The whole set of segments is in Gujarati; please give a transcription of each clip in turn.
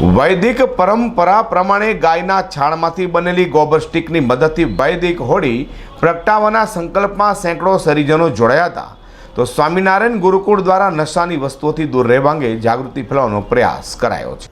વૈદિક પરંપરા પ્રમાણે ગાયના છાણમાંથી બનેલી ગોબર સ્ટીકની મદદથી વૈદિક હોળી પ્રગટાવવાના સંકલ્પમાં સેંકડો સરીજનો જોડાયા હતા. તો સ્વામિનારાયણ ગુરુકુળ દ્વારા નશાની વસ્તુઓથી દૂર રહેવા અંગે જાગૃતિ ફેલાવવાનો પ્રયાસ કરાયો છે.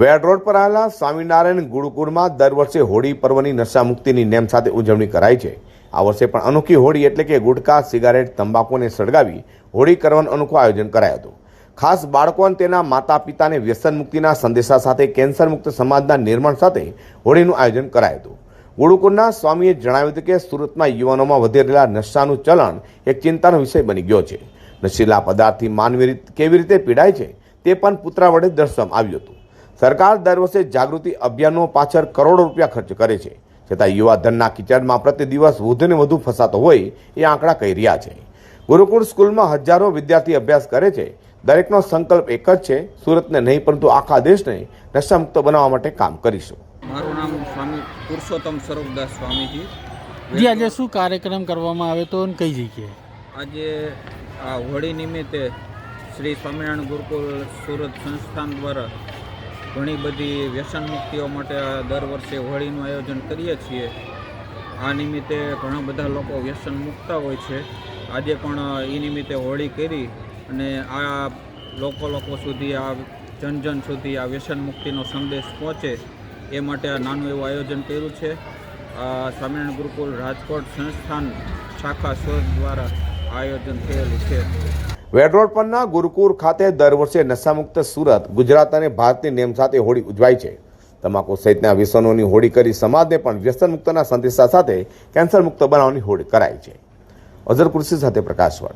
વેડ રોડ પર આવેલા સ્વામિનારાયણ ગુરુકુળમાં દર વર્ષે હોળી પર્વની નશા મુક્તિની નેમ સાથે ઉજવણી કરાય છે. આ વર્ષે પણ અનોખી હોળી એટલે કે ગુટકા, સિગારેટ, તંબાકુને સળગાવી હોળી કરવાનું અનોખું આયોજન કરાયું હતું. ખાસ બાળકો અને તેના માતા પિતાને વ્યસન મુક્તિના સંદેશા સાથે કેન્સર મુક્ત સમાજના નિર્માણ સાથે હોળીનું આયોજન કરાયું હતું. ગુરુકુળના સ્વામીએ જણાવ્યું હતું કે સુરતમાં યુવાનોમાં વધી રહેલા નશાનું ચલણ એક ચિંતાનો વિષય બની ગયો છે. નશીલા પદાર્થથી માનવી કેવી રીતે પીડાય છે તે પણ પુત્રા વડે દર્શાવવામાં આવ્યું હતું. સરકાર દર વર્ષે જાગૃતિ અભિયાનો પાછળ કરોડો રૂપિયા ખર્ચ કરે છે. છતાં યુવા ધનના કિચડમાં પ્રતિ દિવસ વધુને વધુ ફસાતો હોય એ આંકડા કહી રહ્યા છે. ગુરુકુળ સ્કૂલમાં હજારો વિદ્યાર્થી અભ્યાસ કરે છે. દરેકનો સંકલ્પ એક જ છે સુરતને નહીં પરંતુ આખા દેશને નશામુક્ત બનાવવા માટે કામ કરીશું. મારું નામ સ્વામી પુરુષોત્તમ સ્વરૂપદાસ સ્વામીજી. જી આજે શું કાર્યક્રમ કરવામાં આવે તો કઈ જગ્યાએ? આજે આ હોળી નિમિત્તે શ્રી સ્વામિનારાયણ ગુરુકુલ સુરત સંસ્થાન દ્વારા ઘણી બધી વ્યસન મુક્તિઓ માટે આ દર વર્ષે હોળીનું આયોજન કરીએ છીએ. આ નિમિત્તે ઘણા બધા લોકો વ્યસન મુકતા હોય છે. આજે પણ એ નિમિત્તે હોળી કરી અને આ લોકો લોકો સુધી, આ જન જન સુધી આ વ્યસન મુક્તિનો સંદેશ પહોંચે એ માટે આ નાનું એવું આયોજન કર્યું છે. સ્વામિનારાયણ ગુરુકુલ રાજકોટ સંસ્થાન શાખા સુરત દ્વારા આયોજન થયેલું છે. વેડરોડ પરના ગુરુકુળ ખાતે દર વર્ષે નશામુક્ત સુરત, ગુજરાત અને ભારતની નેમ સાથે હોળી ઉજવાય છે. તમાકુ સહિતના વ્યસનોની હોળી કરી સમાજને પણ વ્યસન મુક્તના સંદેશા સાથે કેન્સર મુક્ત બનાવવાની હોળી કરાઈ છે. અઝર કૃષિ સાથે પ્રકાશવાળા